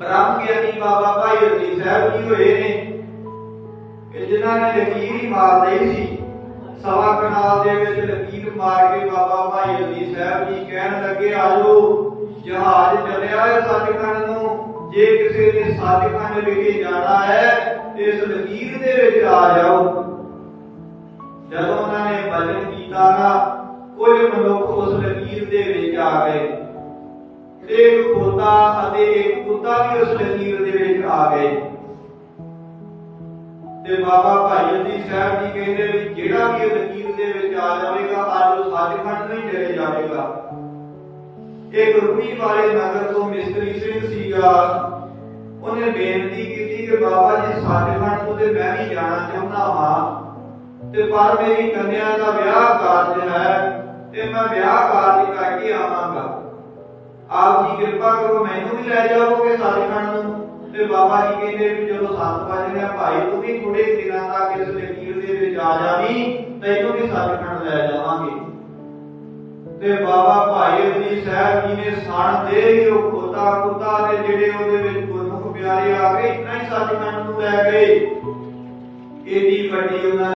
ਬ੍ਰਹਮ ਗਿਆਨੀ ਬਾਬਾ ਭਾਈ ਰਣਜੀਤ ਸਾਹਿਬ ਜੀ ਹੋਏ ਨੇ, ਕਿ ਜਿਨ੍ਹਾਂ ਨੇ ਲਕੀਰ ਹੀ ਮਾਰ ਲਈ ਸੀ। ਸਵਾ ਕਨਾਲ ਦੇ ਵਿੱਚ ਲਕੀਰ ਮਾਰ ਕੇ ਬਾਬਾ ਭਾਈ ਰਣਜੀਤ ਸਾਹਿਬ ਜੀ ਕਹਿਣ ਲੱਗੇ, ਆਜੋ, ਜਹਾਜ਼ ਚੱਲਿਆ ਹੈ ਸੱਚਖੰਡ ਨੂੰ। ਜੇ ਕਿਸੇ ਨੇ ਸੱਚਖੰਡ ਵਿਖੇ ਜਾਣਾ ਹੈ ਇਸ ਲਕੀਰ ਦੇ ਵਿੱਚ ਆ ਜਾਓ। ਜਦੋਂ ਉਹਨਾਂ ਨੇ ਭਜਨ ਕੀਤਾ ਨਾ, ਕੁਝ ਮਨੁੱਖ ਉਸ ਲਕੀਰ ਦੇ ਵਿੱਚ ਆ ਗਏ। ਇੱਕ ਖੋਤਾ ਅਤੇ ਇੱਕ ਕੁੱਤਾ ਵੀ ਉਸ ਲਕੀਰ ਦੇ ਵਿੱਚ ਆ ਗਏ। ਤੇ ਬਾਬਾ ਭਾਈ ਜੀ ਸਾਹਿਬ ਜੀ ਕਹਿੰਦੇ ਵੀ ਜਿਹੜਾ ਵੀ ਇਹ ਲਕੀਰ ਦੇ ਵਿੱਚ ਆ ਜਾਵੇਗਾ, ਅੱਜ ਉਹ ਸੱਚਖੰਡ ਨਹੀਂ ਚਲੇ ਜਾਵੇਗਾ। ਇੱਕ ਰੂਪੀ ਵਾਲੇ ਨਗਰ ਤੋਂ ਮਿਸਤਰੀ ਸਿੰਘ ਸੀਗਾ। ਉਹਨੇ ਬੇਨਤੀ ਕੀਤੀ ਕਿ ਬਾਬਾ ਜੀ, ਸੱਚਖੰਡ ਤੋਂ ਤੇ ਮੈਂ ਵੀ ਜਾਣਾ ਚਾਹੁੰਦਾ ਹਾਂ। ਤੇ ਪਰ ਮੇਰੀ ਕੰਨਿਆ ਦਾ ਵਿਆਹ ਕਾਰਜ ਹੈ ਤੇ ਮੈਂ ਵਿਆਹ ਕਾਰਜ ਕਰਕੇ ਆਪ ਜੀ ਕਿਰਪਾ ਕਰੋ, ਮੈਨੂੰ ਵੀ ਲੈ ਜਾਓਗੇ ਸੱਚਖੰਡ ਨੂੰ। ਤੇ ਬਾਬਾ ਜੀ ਕਹਿੰਦੇ ਵੀ ਜਦੋਂ ਸੱਤ ਵਜ ਗਿਆ, ਭਾਈ ਤੂੰ ਵੀ ਥੋੜੇ ਦਿਨਾਂ ਤੱਕ ਇਸ ਲਕੀਰ ਦੇ ਵਿੱਚ ਆ ਜਾਵੀਂ ਤੈਨੂੰ ਵੀ ਸੱਚਖੰਡ ਲੈ ਜਾਵਾਂਗੇ। ਤੇ ਬਾਬਾ ਭਾਈ ਜੀ ਸਾਹਿਬ ਜੀ ਨੇ ਸਣ ਦੇ ਹੀ ਉਹ ਖੋਤਾ ਕੁੱਤਾ ਦੇ ਜਿਹੜੇ ਉਹਦੇ ਵਿੱਚ ਗੁਰਮੁਖ ਪਿਆਰੇ ਆ ਗਏ ਇतना ਹੀ ਸੱਚਖੰਡ ਨੂੰ ਲੈ ਗਏ। ਏਡੀ ਵੱਡੀ ਉਹਨਾਂ